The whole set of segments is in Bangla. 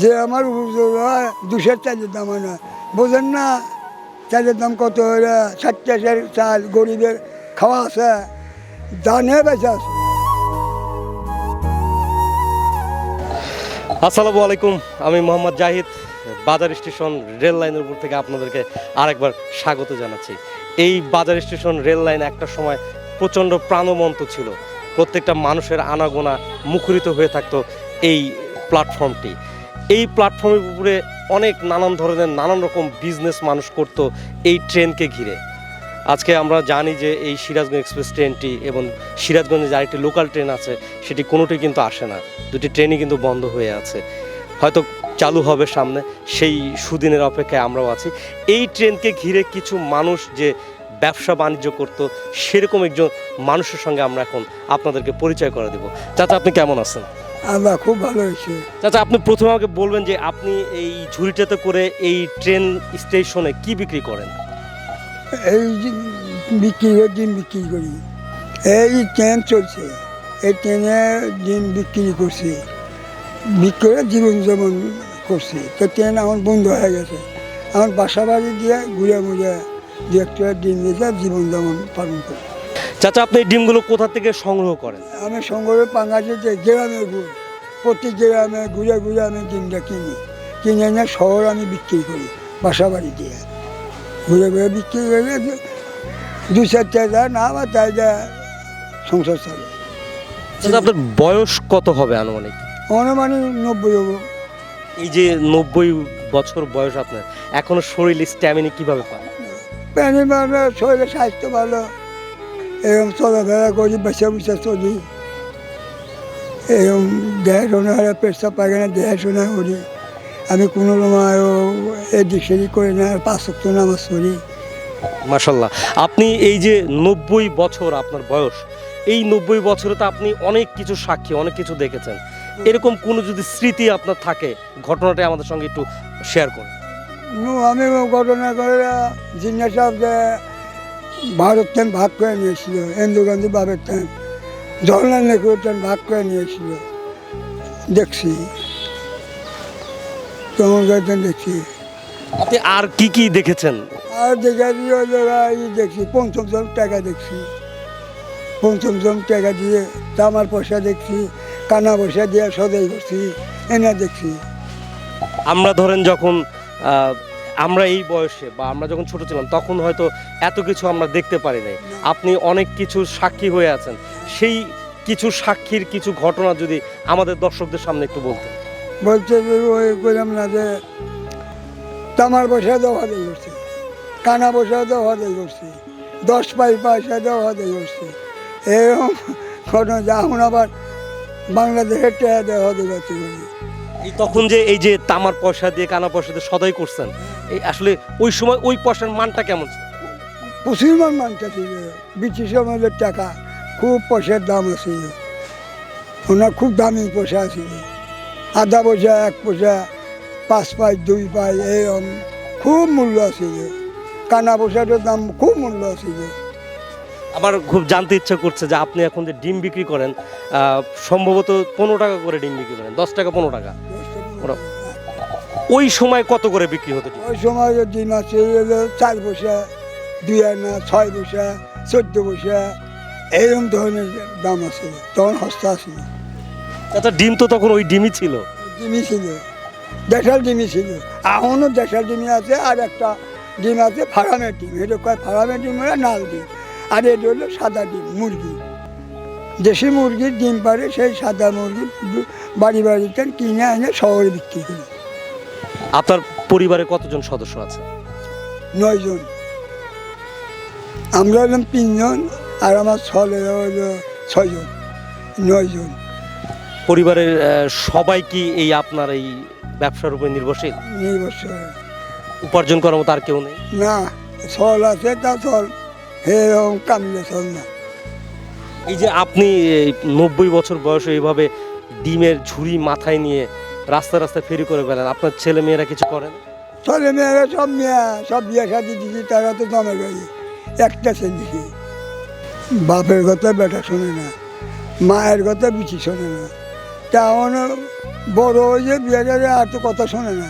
যে আমার দুশের চালের দাম হয় না। বোঝেন না, চালের দাম কত চাষের চাল গরিবের খাওয়া আছে, দানে বেঁচে আছে। আসসালামু আলাইকুম, আমি মোহাম্মদ জাহিদ, বাজার স্টেশন রেল লাইনের উপর থেকে আপনাদেরকে আরেকবার স্বাগত জানাচ্ছি। এই বাজার স্টেশন রেল লাইন একটা সময় প্রচণ্ড প্রাণবন্ত ছিল। প্রত্যেকটা মানুষের আনাগোনা মুখরিত হয়ে থাকতো এই প্ল্যাটফর্মটি। এই প্ল্যাটফর্মের উপরে অনেক নানান ধরনের নানান রকম বিজনেস মানুষ করত এই ট্রেনকে ঘিরে। আজকে আমরা জানি যে এই সিরাজগঞ্জ এক্সপ্রেস ট্রেনটি এবং সিরাজগঞ্জে আরেকটি লোকাল ট্রেন আছে, সেটি কোনোটি কিন্তু আসে না। দুটি ট্রেনই কিন্তু বন্ধ হয়ে আছে। হয়তো চালু হবে সামনে, সেই সুদিনের অপেক্ষায় আমরাও আছি। এই ট্রেনকে ঘিরে কিছু মানুষ যে ব্যবসা বাণিজ্য করত, সেরকম একজন মানুষের সঙ্গে আমরা এখন আপনাদেরকে পরিচয় করে দেব। চাচা, আপনি কেমন আছেন? আমরা খুব ভালো হয়েছে। চাচা আপনি প্রথমে আমাকে বলবেন যে আপনি এই ঝুড়িটাতে করে এই ট্রেন স্টেশনে কি বিক্রি করেন? এই বিক্রি করে ডিম বিক্রি করি। এই ট্রেন চলছে। এই ট্রেনে ডিম বিক্রি করছি। বিক্রি করে জীবন যেমন করছি। তো ট্রেন আমার বন্ধ হয়ে গেছে। আমার বাসা বাড়ি দিয়ে ঘুরে মুড়ে দু একটা ডিম দিয়ে জীবন যেমন পালন করি। চাচা আপনি এই ডিমগুলো কোথা থেকে সংগ্রহ করেন? আমি সঙ্গে পাঙ্গাছি যে গ্রামে ঘুর প্রতি গ্রামে ঘুরে ঘুরে আমি ডিমটা কিনি। কিনে এনে শহর আমি বিক্রি করি বাসা বাড়ি দিয়ে ঘুরে ঘুরে বিক্রি করে দু চার দেয় না বা তাই সংসার চলে। চাচা আপনার বয়স কত হবে আনুমানিক? আনুমানিক নব্বই হব। এই যে নব্বই বছর বয়স আপনার এখনও শরীর স্ট্যামিনি কীভাবে পান প্যানি ভালো শরীরের স্বাস্থ্য ভালো এরকম চলাফেরা করি বসে বসে চলি এরকম দেখাশোনা হলে পেশা পায়খানা দেখাশোনা করি আমি কোনো সময় এদিক সেদিক করি না পাঁচ সপ্তাহ নামাজ পড়ি মাসাল্লাহ আপনি এই যে নব্বই বছর আপনার বয়স এই নব্বই বছরে তো আপনি অনেক কিছু সাক্ষী অনেক কিছু দেখেছেন এরকম কোনো যদি স্মৃতি আপনার থাকে ঘটনাটা আমাদের সঙ্গে একটু শেয়ার করুন আমি ঘটনা করে জিজ্ঞাসা সাহেব ভারত ট্রেন ভাগ করে নিয়েছিল ইন্দু গান্ধী বাবের ট্রেন জওয়াহরলাল নেহরু ট্রেন ভাগ করে নিয়েছিল। দেখছি। তখন দেখছি। আপনি আর কি কি দেখেছেন? আর দেখে ওই জায়গায় দেখছি পঞ্চম জন টাকা দেখছি। পঞ্চম জন টাকা দিয়ে তামার পয়সা দেখছি কানা পয়সা দিয়ে সদাই করছি এনে দেখছি। আমরা ধরেন যখন আমরা এই বয়সে বা আমরা যখন ছোট ছিলাম, তখন হয়তো এত কিছু আমরা দেখতে পারি নাই। আপনি অনেক কিছু সাক্ষী হয়ে আছেন। সেই কিছু সাক্ষীর কিছু ঘটনা যদি আমাদের দর্শকদের সামনে একটু বলতেন। বলছে ওই না যে, তামার দেওয়া দিয়ে করছি কানা দেওয়া দিয়ে করছি দশ পাই পয়সা দেওয়া দিয়ে করছি এরকম ঘটনা যা এখন আবার বাংলাদেশের টাকা দেওয়া বলি এই তখন যে এই যে তামার পয়সা দিয়ে কানা পয়সা দিয়ে সদাই করছেন এই আসলে ওই সময় ওই পয়সার মানটা কেমন ছিল? প্রচুর মান মানটা ছিল ব্রিটিশ আমাদের টাকা খুব পয়সার দাম আছে। ওনার খুব দামি পয়সা আছে। আধা পয়সা এক পয়সা পাঁচ পাই দুই পাই এরকম খুব মূল্য আছিল কানা পয়সাটার দাম খুব মূল্য আছিল আমার খুব জানতে ইচ্ছা করছে যে আপনি এখন যে ডিম বিক্রি করেন আহ, সম্ভবত পনেরো টাকা করে ডিম বিক্রি করেন দশ টাকা পনেরো টাকা। ওই সময় কত করে বিক্রি হতো ওই সময় ডিম আছে চার পয়সা দুই আনা ছয় পয়সা চোদ্দ পয়সা এইরকম ধরনের দাম আছে তখন সস্তা আছে আচ্ছা ডিম তো তখন ওই ডিমই ছিল। ডিমই ছিল দেশাল ডিমই ছিল। এখনও দেশাল ডিমই আছে আর একটা ডিম আছে ফার্মের ডিম। এটা কয় ফার্মের ডিম হলো নাল ডিম। আর এটা হলো সাদা ডিম মুরগি। দেশি মুরগির ডিম পারে সেই সাদা মুরগি বাড়ি বাড়িতে কিনে এনে শহরে বিক্রি করি। আপনার পরিবারে কতজন সদস্য আছে? নয়জন। আমরা হলাম তিনজন আর আমার ছলে হলো ছয়জন নয়জন। পরিবারের সবাই কি এই আপনার এই ব্যবসার উপর নির্ভরশীল? নির্বছর উপার্জন করার মতো আর কেউ নেই? না ছল আছে তা ছল এরকম কামলে ছল না। এই যে আপনি নব্বই বছর বয়সে এইভাবে ডিমের ঝুড়ি মাথায় নিয়ে রাস্তা রাস্তা ফেরি করে বেড়ান। আপনার ছেলে মেয়েরা কিছু করেন ছেলে মেয়েরা সব মেয়ে, সব বিয়ে সাথে দিছি তারা তো জমে গেছে। একটা ছেলে বাপের কথা বেটা শোনে না, মায়ের কথা বিচি শোনে না। তেমন বড় হয়েছে, বিয়ে আর তো কথা শোনে না।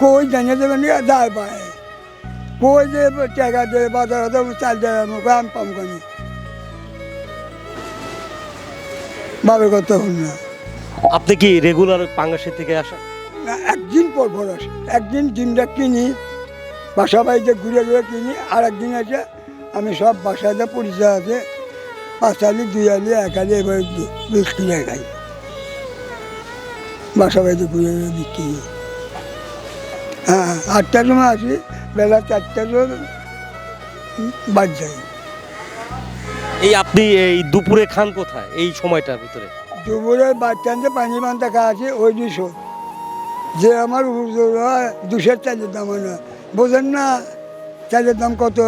কই জানিয়ে দেবেন দায় পায়। কই যে টাকা দেবে বাজার হতে চাল দেয় আমাকে আমি পাম কেন? বাবার কথা হল না। আপনি কি রেগুলার পাঙ্গাসের থেকে আসেন? না একদিন পর পর আসে। একদিন ডিমটা কিনি বাসা বাড়িতে ঘুরে ঘুরে কিনি আর একদিন আছে আমি সব বাসাতে পরিচয় আছে পাঁচ আলি দুই আলি এক আলি এবার বিশ কিনে খাই। বাসা বাড়িতে ঘুরে ঘুরে বিক্রি হ্যাঁ আটটার সময় আসি বেলা চারটার সময় বাদ যাই। এই আপনি এই দুপুরে খান কোথায় এই সময়টার ভিতরে? দুপুরে বাচ্চাতে পানি পান্তা খাওয়া আছে, ওই দুশো। যে আমার দুশোর চালের দাম হয় না। বোঝেন না চালের দাম কত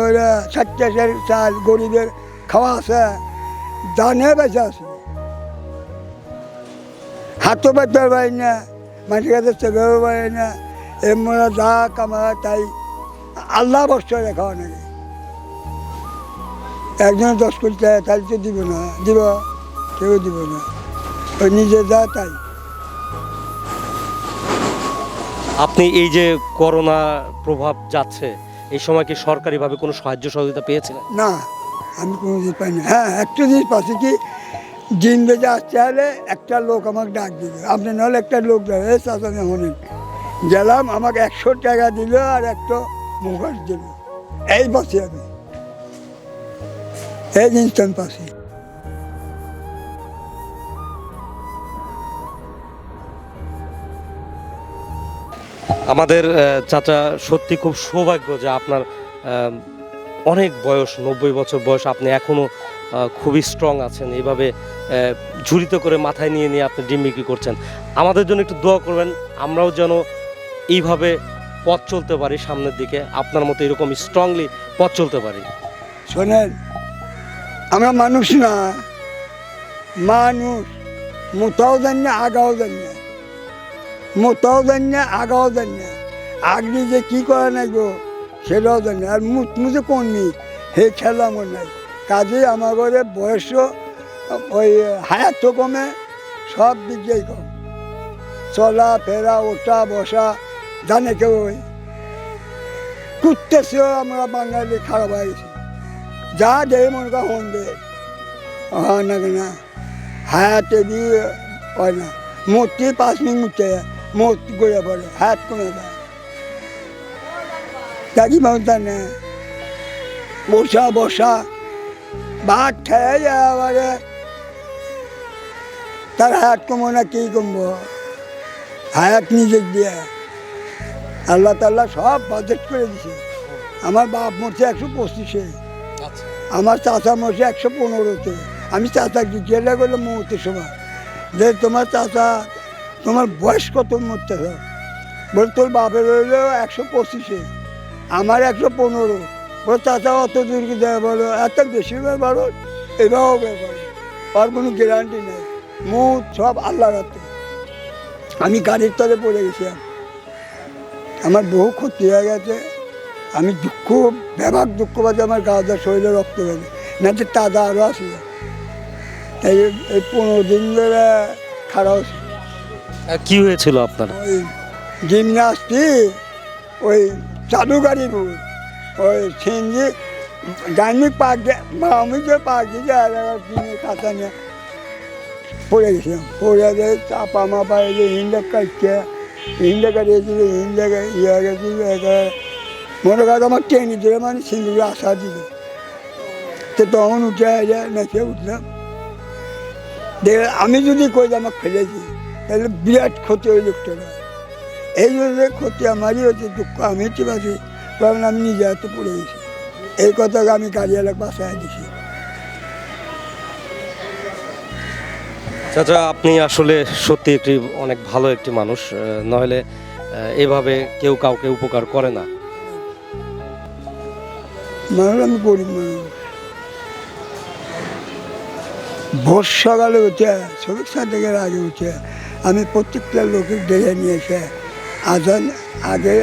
ষাট টাকার চাল গরিবের খাওয়া আছে, দানে বেঁচে আছে। হাতও পাইতে পারি না, মাটির কাছে চেপেও পারি না এমন যা কামা তাই আল্লাহ বস্ত্র খাওয়া নাকি? একজন দশ কোটি টাকা তাহলে তো দিব না, দিব, কেউ দিব না। ওই নিজে যা তাই। আপনি এই যে করোনা প্রভাব যাচ্ছে এই সময় কি সরকারিভাবে কোনো সাহায্য সহযোগিতা পেয়েছিলেন? না আমি কোনো জিনিস পাইনি। হ্যাঁ একটা জিনিস পাচ্ছি কি দিন বেজে আসতে হলে একটা লোক আমাকে ডাক দিবে আপনি নাহলে একটা লোক দেবে এই চাচা হলেন গেলাম আমাকে একশো টাকা দিল আর একটা মুখার দিল। এই পাচ্ছি আমি। এই জিনিসটা আমি পাচ্ছি। আমাদের চাচা সত্যি খুব সৌভাগ্য যে আপনার অনেক বয়স, নব্বই বছর বয়স আপনি এখনও খুবই স্ট্রং আছেন। এইভাবে ঝুড়িত করে মাথায় নিয়ে নিয়ে আপনি ডিম বিক্রি করছেন। আমাদের জন্য একটু দোয়া করবেন, আমরাও যেন এইভাবে পথ চলতে পারি সামনের দিকে। আপনার মতো এরকম স্ট্রংলি পথ চলতে পারি। শোনেন, আমরা মানুষ না, মানুষ। মোটাও জানি না, আগাও জানি না। মোটাও জানি না আগাও জানি না আগলি যে কী করে নাই গো, সেটাও জানি আর মুখ মুখে কমনি হে খেলা আমার নাই। কাজে আমার ঘরে বয়স ওই হায়াত কমে, সব দিক দিয়েই কম। চলা, ফেরা, ওঠা, বসা, জানে কেউ ওই। কুত্তেছেও আমরা বাঙালি, খারাপ হয়ে গেছি। যা দে, মনে কর হন দে। হয় না কেনা? হায়াতে বি হয় না। মূর্তি পাঁচ মিনিট মুটে মূর্তি করে পড়ে হাত কমে যায়। দেখি মাউতা না বসা বসা ভাত খেয়ে যায় আবারে। তার হাত কমো না কি কমবো? হায়াত নিজে দিয়ে। আল্লাহ তাল্লাহ সব বাজেট করে দিছে আমার বাপ মরছে একশো পঁচিশে। আমার চাচা মরছে একশো পনেরোতে। আমি চাচা জিজ্ঞাসা করলাম মুহূর্তের সময় যে তোমার চাচা তোমার বয়স কত মরতেছ বলে, তোর বাপের হইল একশো পঁচিশে, আমার একশো পনেরো। বলে, চাচা, অত দূর দেয় বলো? এত বেশি ব্যাপারো এভাবেও ব্যাপার আর কোনো গ্যারান্টি নেই। মুখ সব আল্লাহ রাতে আমি গাড়ির তলে পড়ে গেছিলাম আমার বহু ক্ষতি হয়ে গেছে। আমি দুঃখ, ব্যাপক দুঃখ পাচ্ছি আমার গা দা শরীরে রক্ত বেড়ে না যে তাজা আরও আসি এই পনেরো দিন ধরে খারাপ কি হয়েছিল আপনার? ওই জিমনাস্টি, ওই চালু গাড়ি ওই পাক দিয়ে আমি যে পাক দিয়ে খাতা নিয়ে পড়ে গেছিলাম। পড়ে গিয়ে চাপা মাপা এই যে হিন্ডা কাটছে হিন্ডা কাটিয়েছিল হিন্ডা ইয়ে গেছিল মনে কর আমার ট্রেনে দিলে মানে সিন্দুরে আসা দিল। তো তখন উঠে নেচে উঠলাম। আমি যদি কই যে আমাকে ফেলেছি। তাহলে বিরাট ক্ষতি ওই লোকটার এই জন্য ক্ষতি আমারই হচ্ছে দুঃখ আমি ঠিক আছি কারণ আমি নিজে হাতে পড়ে গেছি। এই কথাকে আমি গাড়িওয়ালা বাসায় দিছি। চাচা আপনি আসলে সত্যি একটি অনেক ভালো একটি মানুষ নইলে এভাবে কেউ কাউকে উপকার করে না। মানুষ আমি গরিব মানুষ। ভোর সকালে উঠে শ্রমিক সাথে আগে উঠে আমি প্রত্যেকটা লোকের ডেকে নিয়ে এসে আজান আগে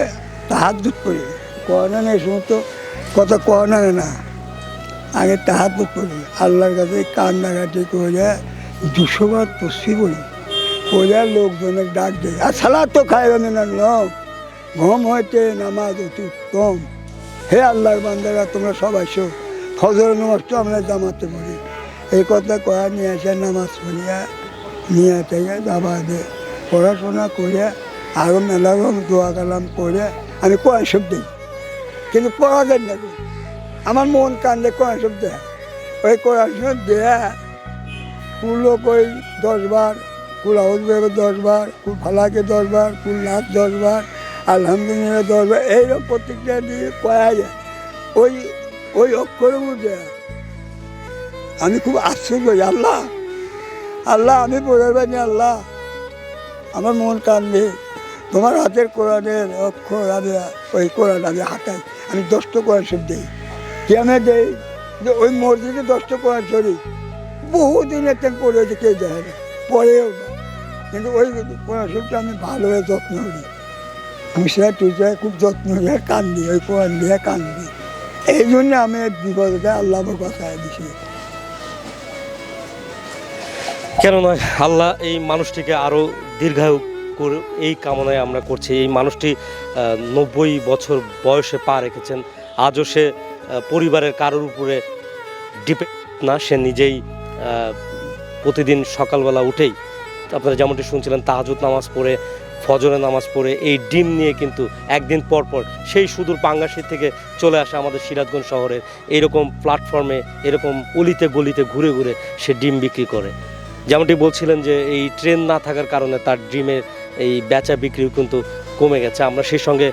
দুধ করি। করোনা নেই সমস্ত কথা করোনা না আগে দুধ করি। আল্লাহর কাছে কান্নাকাটি করে দুশো বার তসবি করি লোকজনের ডাক দেয়, আর সালাদ তো খাইবে না লোক ঘম হইতে নামাজ অতি উত্তম। হে আল্লাহর বান্দারা, তোমরা সব শো ফজর নামাজ তো আমরা জামাতে পড়ি। এই কথা কয়া নিয়ে আসে নামাজ পড়িয়া নিয়ে থেকে দে পড়াশোনা করে আরও মেলা রকম দোয়া কালাম করে আমি কোরআন সব দিই। কিন্তু পড়া যায় না। আমার মন কান্দে কোরআন সব দেয়। ওই কোরআন সব দেয়া কুলো কই দশ বার কুল আউজ বেরো দশ বার কুল ফালাকে দশ বার কুল নাচ দশ বার আলহামদুলিল্লাহ দশ বার এইরকম প্রত্যেকটা দিয়ে কয়া যায়। ওই ওই অক্ষরে বুঝে আমি খুব আশ্চর্য আল্লাহ! আল্লাহ, আমি পড়ে পাইনি আল্লাহ। আমার মন কান্দে তোমার হাতের কোরআনের অক্ষর আমি, ওই কোরআন আমি হাতাই আমি দশটা কোরআন সব দিই। কেমন দেই? যে ওই মসজিদে দশটা কোরআন শরীফ। বহুদিন একটা পড়েছে কেউ দেয় না। পড়েও না। কিন্তু ওই কোরআন শরীফটা আমি ভালোভাবে যত্ন করি। মুসা টুসা খুব যত্ন করে কান্দি ওই কোরআন দিয়ে কান্দি এই জন্য আমি এক বিপদে আল্লাহ আমার কথা দিছি কেন নয় আল্লাহ এই মানুষটিকে আরও দীর্ঘায়ু করে এই কামনায় আমরা করছি। এই মানুষটি নব্বই বছর বয়সে পা রেখেছেন। আজও সে পরিবারের কারোর উপরে ডিপেন্ড না, সে নিজেই প্রতিদিন সকালবেলা উঠেই, আপনারা যেমনটি শুনছিলেন তাহাজুদ নামাজ পড়ে, ফজরের নামাজ পড়ে, এই ডিম নিয়ে কিন্তু একদিন পর পর সেই সুদূর পাঙ্গাসি থেকে চলে আসে আমাদের সিরাজগঞ্জ শহরের। এরকম প্ল্যাটফর্মে এরকম অলিতে গলিতে ঘুরে ঘুরে সে ডিম বিক্রি করে। যেমনটি বলছিলেন যে এই ট্রেন না থাকার কারণে তার ড্রিমের এই বেচা বিক্রিও কিন্তু কমে গেছে। আমরা সেই সঙ্গে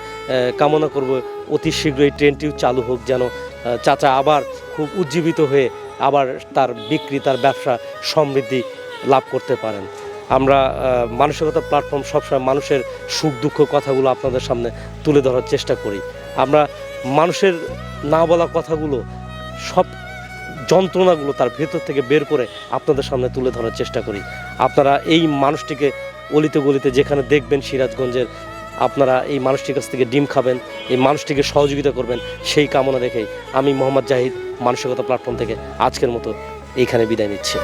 কামনা করব অতি শীঘ্রই ট্রেনটিও চালু হোক যেন চাচা আবার খুব উজ্জীবিত হয়ে আবার তার বিক্রি, তার ব্যবসা সমৃদ্ধি লাভ করতে পারেন। আমরা মানসিকতা প্ল্যাটফর্ম সবসময় মানুষের সুখ, দুঃখ কথাগুলো আপনাদের সামনে তুলে ধরার চেষ্টা করি। আমরা মানুষের না বলা কথাগুলো সব যন্ত্রণাগুলো তার ভেতর থেকে বের করে আপনাদের সামনে তুলে ধরার চেষ্টা করি। আপনারা এই মানুষটিকে অলিতে গলিতে যেখানে দেখবেন সিরাজগঞ্জের, আপনারা এই মানুষটির কাছ থেকে ডিম খাবেন, এই মানুষটিকে সহযোগিতা করবেন, সেই কামনা রেখেই আমি মোহাম্মদ জাহিদ মানসিকতা প্ল্যাটফর্ম থেকে আজকের মতো এইখানে বিদায় নিচ্ছি।